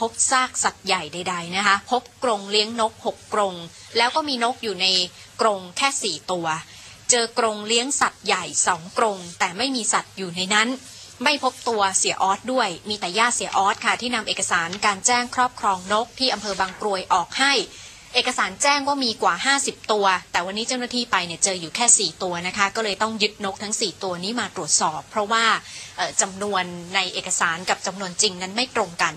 พบซากสัตว์ใหญ่ใด ๆ นะคะ พบกรงเลี้ยงนก 6 กรง แล้วก็มีนกอยู่ในกรงแค่ 4 ตัว เจอกรงเลี้ยงสัตว์ใหญ่ 2 กรง แต่ไม่มีสัตว์อยู่ในนั้น ไม่พบตัวเสียออสด้วย มีแต่ญาติเสียออสค่ะที่นำเอกสารการแจ้งครอบครองนกที่อำเภอบางกรวยออกให้ เอกสารแจ้งว่ามีกว่า 50 ตัว แต่วันนี้เจ้าหน้าที่ไปเนี่ยเจออยู่แค่ 4 ตัวนะคะ ก็เลยต้องยึดนกทั้ง 4 ตัวนี้มาตรวจสอบ เพราะว่าจำนวนในเอกสารกับจำนวนจริงนั้นไม่ตรงกัน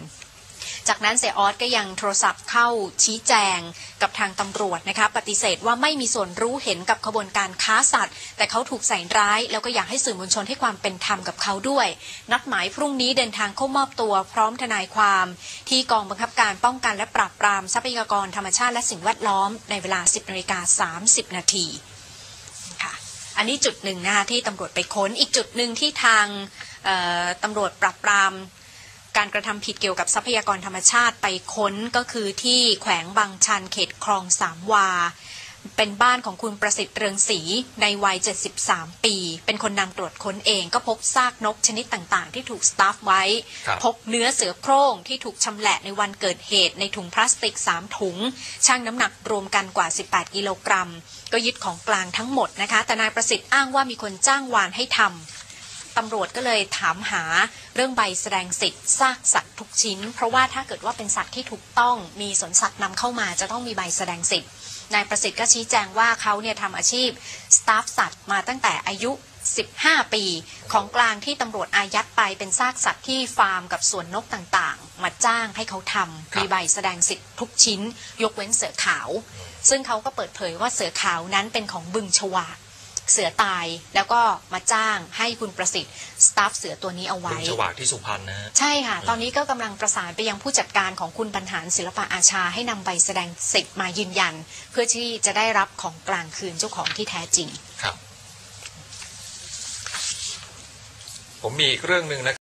จากนั้นเสียออสก็ยังโทรศัพท์เข้าชี้แจงกับทางตำรวจนะคะปฏิเสธว่าไม่มีส่วนรู้เห็นกับขบวนการค้าสัตว์ แต่เขาถูกใส่ร้าย แล้วก็อยากให้สื่อมวลชนให้ความเป็นธรรมกับเขาด้วย นัดหมายพรุ่งนี้เดินทางเข้ามอบตัวพร้อมทนายความ ที่กองบังคับการป้องกันและปราบปรามทรัพยากรธรรมชาติและสิ่งแวดล้อมในเวลา 10นาฬิกา30 นาทีค่ะอันนี้จุดหนึ่งนะคะที่ตำรวจไปค้นอีกจุดหนึ่งที่ทางตำรวจปราบปราม การกระทำผิดเกี่ยวกับทรัพยากรธรรมชาติไปค้นก็คือที่แขวงบางชันเขตคลองสามวา เป็นบ้านของคุณประสิทธิ์เรืองศรีในวัย 73 ปี เป็นคนนำตรวจค้นเองก็พบซากนกชนิดต่างๆ ที่ถูกสตาฟไว้ครับพบเนื้อเสือโคร่งที่ถูกชำแหละในวันเกิดเหตุในถุงพลาสติก 3 ถุงช่างน้ำหนักรวมกันกว่า 18 กิโลกรัม ก็ยึดของกลางทั้งหมดนะคะ แต่นายประสิทธิ์อ้างว่ามีคนจ้างวานให้ทำ ตำรวจก็เลยถามหาเรื่องใบแสดงสิทธิ์ซากสัตว์ทุกชิ้น เพราะว่าถ้าเกิดว่าเป็นสัตว์ที่ถูกต้องมีสวนสัตว์นำเข้ามาจะต้องมีใบแสดงสิทธิ์นายประสิทธิ์ก็ชี้แจงว่าเขาเนี่ยทำอาชีพสตาฟสัตว์มาตั้งแต่อายุ 15 ปี ของกลางที่ตำรวจอายัดไปเป็นซากสัตว์ที่ฟาร์มกับสวนนกต่างๆ มาจ้างให้เขาทำครับมีใบแสดงสิทธิ์ทุกชิ้น ยกเว้นเสือขาว ซึ่งเขาก็เปิดเผยว่าเสือขาวนั้นเป็นของบึงชวา เสือตายแล้วก็มาจ้างให้คุณประสิทธิ์สตาฟเสือตัวนี้เอาบึไว้งฉวากที่สุพรรณนะฮะใช่ค่ะ ตอนนี้ก็กำลังประสานไปยังผู้จัดการของคุณบรรหารศิลปะอาชาให้นำใบแสดงสิทธิ์มายืนยัน เพื่อที่จะได้รับของกลางคืนเจ้าของที่แท้จริงครับ ผมมีอีกเรื่องหนึ่งนะ